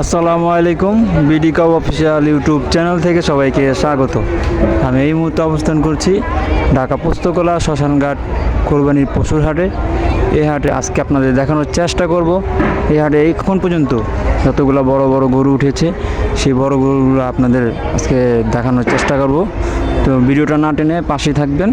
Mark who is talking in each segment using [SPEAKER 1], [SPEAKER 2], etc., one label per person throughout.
[SPEAKER 1] আসসালামু আলাইকুম BD cow official YouTube channel থেকে সবাইকে স্বাগত। আমি এই মুহূর্তে অবস্থান করছি ঢাকা পুস্তকলা শ্মশানঘাট কোরবানির পশুর হাটে। এই হাটে আজকে আপনাদের দেখানোর চেষ্টা করব। এই হাটে এখন পর্যন্ত যতগুলো বড় বড় গরু উঠেছে, সেই বড় গরুগুলো আপনাদের আজকে দেখানোর চেষ্টা করব। তো ভিডিওটা না টেনে পাশে থাকবেন।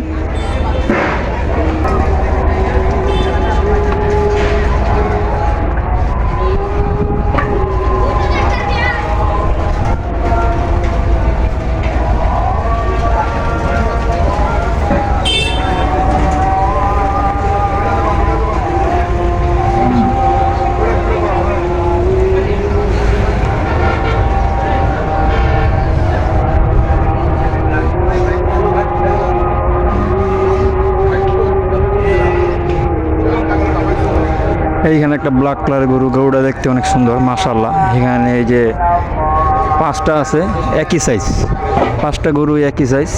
[SPEAKER 1] এইখানে একটা ব্ল্যাক কালার গরু, গরুটা দেখতে অনেক সুন্দর মাশাল্লাহ এখানে এই যে পাঁচটা আছে, একই সাইজ পাঁচটা গরু একই সাইজ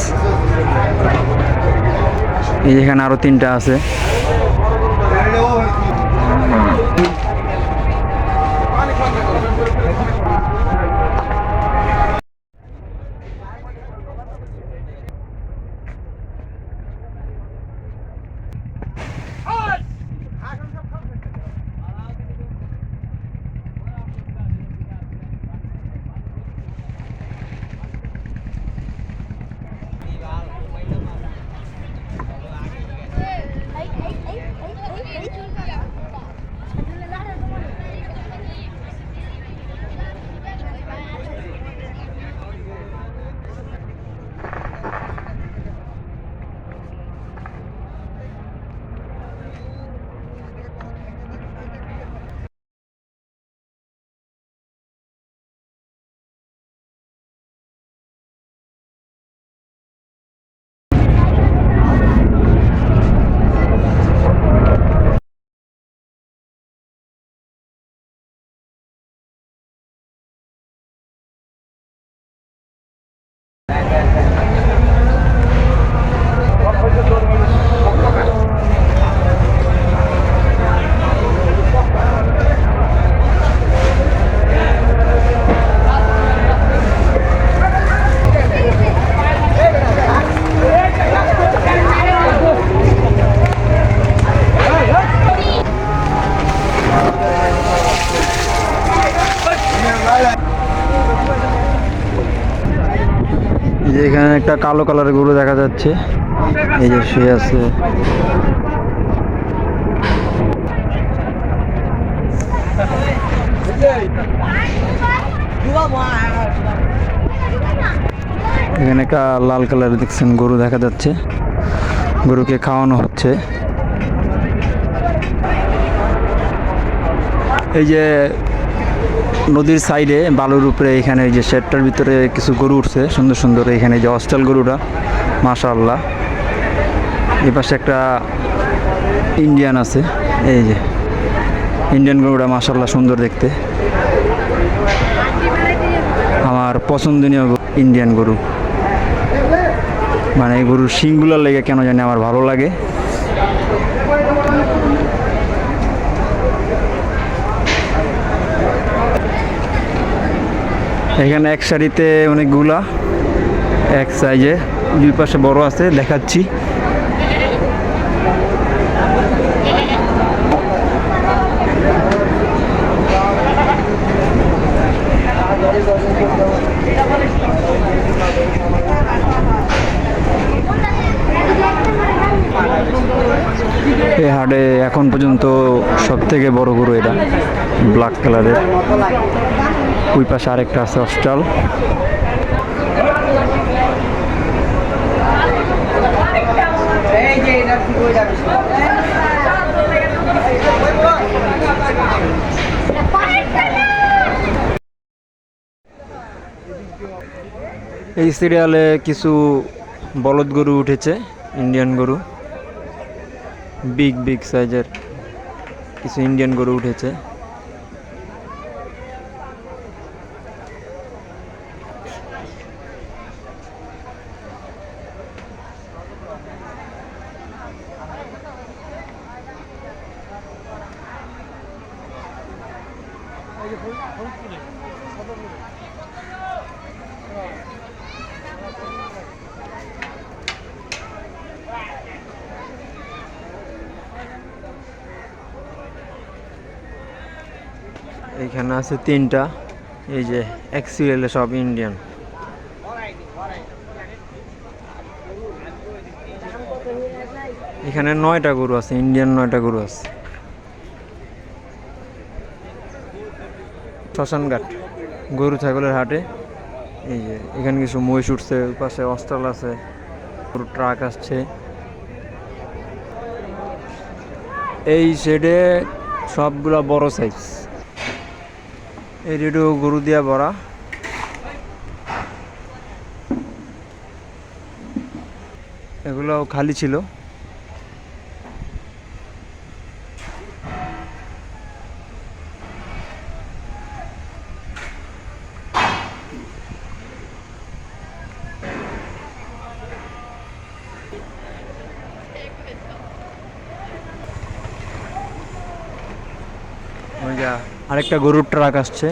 [SPEAKER 1] এই যেখানে আরও তিনটা আছে। চুল এখানে একটা কালো কালারের গরু দেখা যাচ্ছে। এই যে শুয়ে আছে। এখানে একটা লাল কালার দেখছেন গরু দেখা যাচ্ছে। গরুকে খাওয়ানো হচ্ছে। এই যে নদীর সাইডে বালুর উপরে এখানে যে শেডটার ভিতরে কিছু গরু উঠছে, সুন্দর সুন্দর এখানে যে অস্টাল গরুটা, মাশাআল্লাহ। এই পাশে একটা ইন্ডিয়ান আছে, এই যে ইন্ডিয়ান গরুটা মাশাআল্লাহ সুন্দর দেখতে। আমার পছন্দনীয় ইন্ডিয়ান গরু। মানে এই গরুর শিংগুলোর লেগে কেন জানি আমার ভালো লাগে। এখানে এক শাড়িতে অনেকগুলা, এক সাইজে দুই পাশে বড় আছে, দেখাচ্ছি। এই হাটে এখন পর্যন্ত সব থেকে বড় গরু এটা ব্ল্যাক কালারের ওই পাশে আরেকটা আছে অস্ট্রাল। এই সিরিয়ালে কিছু বলদ গরু উঠেছে ইন্ডিয়ান গরু। বিগ বিগ সাইজের কিছু ইন্ডিয়ান গরু উঠেছে। এইখানে আছে তিনটা। এই যে এক্সিএল সব ইন্ডিয়ান। এখানে নয়টা গরু আছে, ইন্ডিয়ান নয়টা গরু আছে। শ্মশানঘাট, গরু ছাগলের হাটে। এই যে, এখানে কিছু মহিষ উঠছে, পাশে অস্ট্রাল আছে গরু ট্রাক আসছে। এই শেডে সবগুলা বড় সাইজ এই রেডিও গরু দিয়া ভরা। এগুলো খালি ছিল। আরেকটা গরুর ট্রাক আসছে।